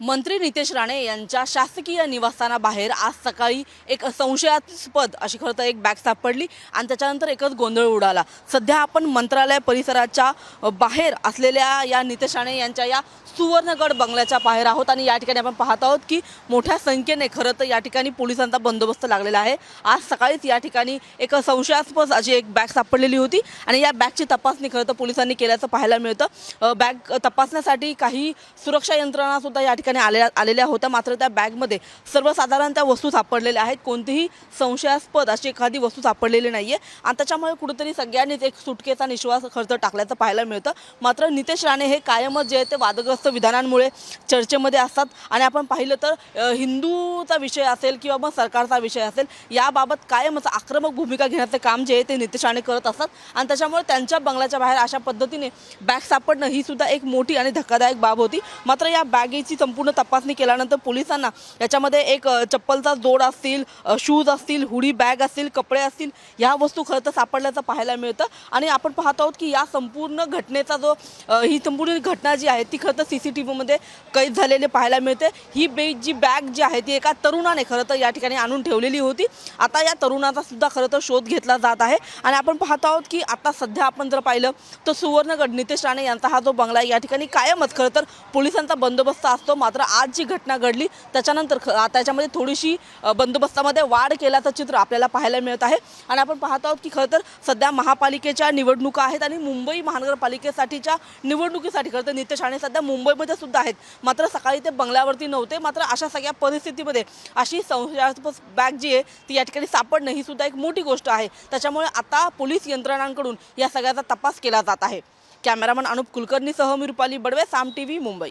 मंत्री नितेश राणे यांच्या शासकीय निवासस्थानाबाहेर आज सकाळी एक संशयास्पद अशी खरं तर एक बॅग सापडली आणि त्याच्यानंतर एकच गोंधळ उडाला. सध्या आपण मंत्रालय परिसराच्या बाहेर असलेल्या या नितेश राणे यांच्या या सुवर्णगड बंगल्याच्या बाहेर आहोत आणि या ठिकाणी आपण पाहत आहोत की मोठ्या संख्येने खरं तर या ठिकाणी पोलिसांचा बंदोबस्त लागलेला आहे. आज सकाळीच या ठिकाणी एक संशयास्पद अशी एक बॅग सापडलेली होती आणि या बॅगची तपासणी खरं तर पोलिसांनी केल्याचं पाहायला मिळतं. बॅग तपासण्यासाठी काही सुरक्षा यंत्रणासुद्धा या ठिकाणी आलेल्या आलेल्या होत्या. मात्र त्या बॅगमध्ये सर्वसाधारण त्या वस्तू सापडलेल्या आहेत. कोणतीही संशयास्पद अशी एखादी वस्तू सापडलेली नाही आहे आणि त्याच्यामुळे कुठेतरी सगळ्यांनीच एक सुटकेचा निश्वास खर्च टाकल्याचं पाहायला मिळतं. मात्र नितेश राणे हे कायमच जे आहे ते वादग्रस्त विधानांमुळे चर्चेमध्ये असतात. आणि आपण पाहिलं तर हिंदूचा विषय असेल किंवा मग सरकारचा विषय असेल याबाबत कायमच आक्रमक भूमिका घेण्याचं काम जे आहे ते नितेश राणे करत असतात. आणि त्याच्यामुळे त्यांच्या बंगल्याच्या बाहेर अशा पद्धतीने बॅग सापडणं ही सुद्धा एक मोठी आणि धक्कादायक बाब होती. मात्र या बॅगेची संपूर्ण तपासणी केल्यानंतर पोलिसांना याच्यामध्ये एक चप्पलचा जोड असतील शूज असतील हुडी बॅग असतील कपडे असतील ह्या वस्तू खरं तर सापडल्याचं पाहायला मिळतं. आणि आपण पाहत आहोत की या संपूर्ण घटनेचा जो ही संपूर्ण घटना जी आहे ती खरं तर सी सी टी व्हीमध्ये कैद झालेली पाहायला मिळते. ही बे जी बॅग जी आहे ती एका तरुणाने खरं तर या ठिकाणी आणून ठेवलेली होती. आता या तरुणाचा सुद्धा खरं तर शोध घेतला जात आहे. आणि आपण पाहत आहोत की आता सध्या आपण जर पाहिलं तर सुवर्णगड नितेश राणे यांचा हा जो बंगला आहे या ठिकाणी कायमच खरं तर पोलिसांचा बंदोबस्त असतो. मात्र आज जी घटना घडली त्याच्यानंतर ख- त्याच्यामध्ये थोडीशी बंदोबस्तामध्ये वाढ केल्याचं चित्र आपल्याला पाहायला मिळत आहे. आणि आपण पाहत आहोत की खरं तर सध्या महापालिकेच्या निवडणुका आहेत आणि मुंबई महानगरपालिकेसाठीच्या निवडणुकीसाठी खरं तर नितेश राणे सध्या मुंबईमध्ये सुद्धा आहेत. मात्र सकाळी ते बंगल्यावरती नव्हते मात्र अशा सगळ्या परिस्थितीमध्ये अशी संशयास्पद बॅग जी आहे ती या ठिकाणी सापडणं ही सुद्धा एक मोठी गोष्ट आहे. त्याच्यामुळे आता पोलीस यंत्रणांकडून या सगळ्याचा तपास केला जात आहे. कॅमेरामन अनुप कुलकर्णीसह मी रुपाली बडवे साम टी व्ही मुंबई.